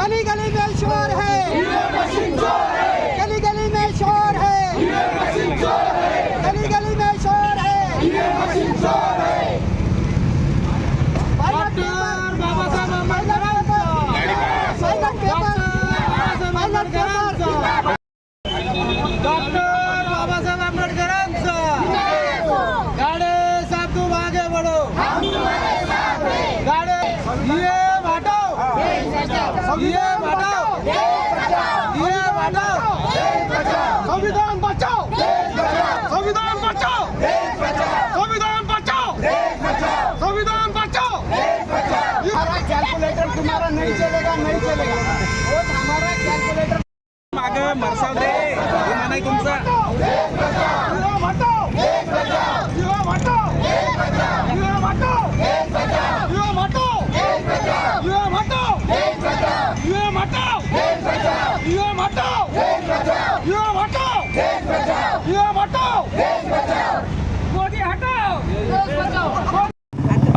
गली गली में शोर है गली गली में शोर है गली गली में शोर है। डॉक्टर ये हटाओ ये हटाओ संविधान बचाओ संविधान बचाओ संविधान बचाओ संविधान बचाओ हमारा कैलकुलेटर तुम्हारा नहीं चलेगा नहीं चलेगा वो हमारा कैलकुलेटर माग मरसाल रे विमान तुमचा.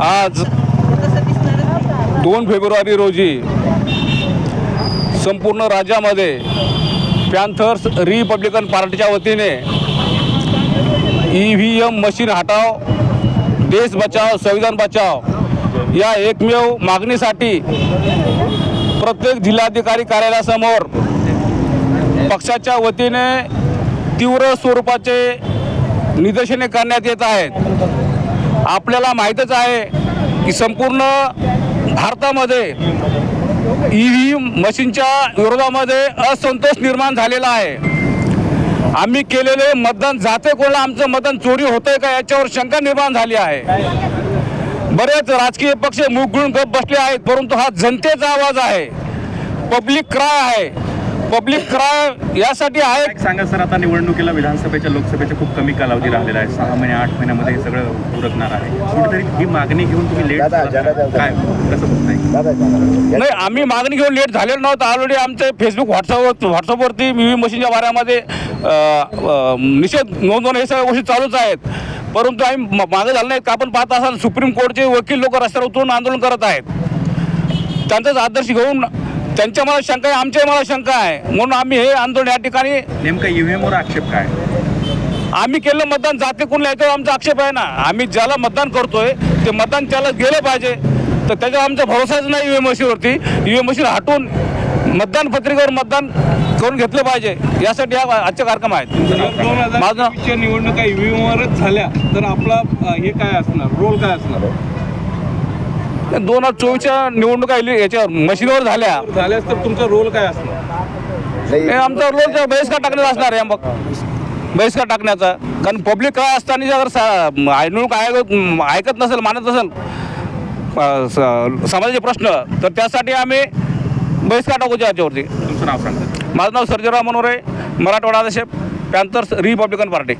आज दोन फेब्रुवारी रोजी संपूर्ण राज्यामध्ये पॅन्थर्स रिपब्लिकन पार्टीच्या वतीने ई व्ही एम मशीन हटाव देश बचाव संविधान बचाव या एकमेव मागणीसाठी प्रत्येक जिल्हाधिकारी कार्यालयासमोर पक्षाच्या वतीने तीव्र स्वरूपाचे निदर्शने करण्यात येत आहेत. आपल्याला माहीतच आहे की संपूर्ण भारतामध्ये ई व्ही मशीनच्या विरोधामध्ये असंतोष निर्माण झालेला आहे. आम्ही केलेले मतदान जाते कोणाला आमचं मतदान चोरी होतंय का याच्यावर शंका निर्माण झाली आहे. बरेच राजकीय पक्ष मुख गप बसले आहेत परंतु हा जनतेचा आवाज आहे. पब्लिक क्राय आहे. पब्लिक क्राय यासाठी आहे. एक सांगा सर आता निवडणुकीला विधानसभेच्या लोकसभेच्या खूप कमी कालावधी राहिलेला आहे. सहा महिने आठ महिन्यामध्ये हे सगळं उरकणार आहे. कुठेतरी ही मागणी घेऊन तुम्ही लेट काय? कसं बघताय? नाही आम्ही मागणी घेऊन लेट झालेलो नव्हतं. ऑलरेडी आमचे फेसबुक व्हॉट्सअपवर व्हॉट्सअपवरती व्ही मशीनच्या बाऱ्यामध्ये अ, अ, निषेध नोंदवणं हे सगळ्या गोष्टी चालूच आहेत. परंतु आम्ही म- मागं झालं नाहीत का आपण पाहत असाल सुप्रीम कोर्टचे वकील लोक रस्त्यावर उतरून आंदोलन करत आहेत. त्यांचाच आदर्श घेऊन त्यांच्या मला शंका आहे आमच्या मला शंका आहे. म्हणून आम्ही हे आंदोलन या ठिकाणी नेमकं ईव्हीएम वर आक्षेप काय? आम्ही केलं मतदान जाते कोणला याच्यावर आमचा आक्षेप आहे ना. आम्ही ज्याला मतदान करतोय ते मतदान त्याला गेलं पाहिजे. तर त्याच्यावर आमचा भरोसाच नाही यू एम मशीनवरती यू एम मशीन हटवून मतदान पत्रिकेवर मतदान करून घेतलं पाहिजे. यासाठी हा आजचे कार्यक्रम आहेत माझं निवडणुका ईव्हीएमवरच झाल्या तर आपला हे काय असणार? रोल काय असणार? दोन हजार चोवीसच्या निवडणुका याच्यावर मशीनवर झाल्या. झाल्यास तर तुमचा रोल काय असणार? हे आमचा रोज बहिष्कार टाकण्याचा असणार आहे मग. बहिष्कार टाकण्याचा. कारण पब्लिक काय असताना जर सा- निवडणूक आयोग ऐकत नसेल मानत नसेल समाजाचे प्रश्न तर त्यासाठी आम्ही बहिष्कार टाकू याच्यावरती तुमचं नाव सांगा. माझं नाव सर्जेराव मनोरे मराठवाडा आदेश पॅन्थर्स रिपब्लिकन पार्टी.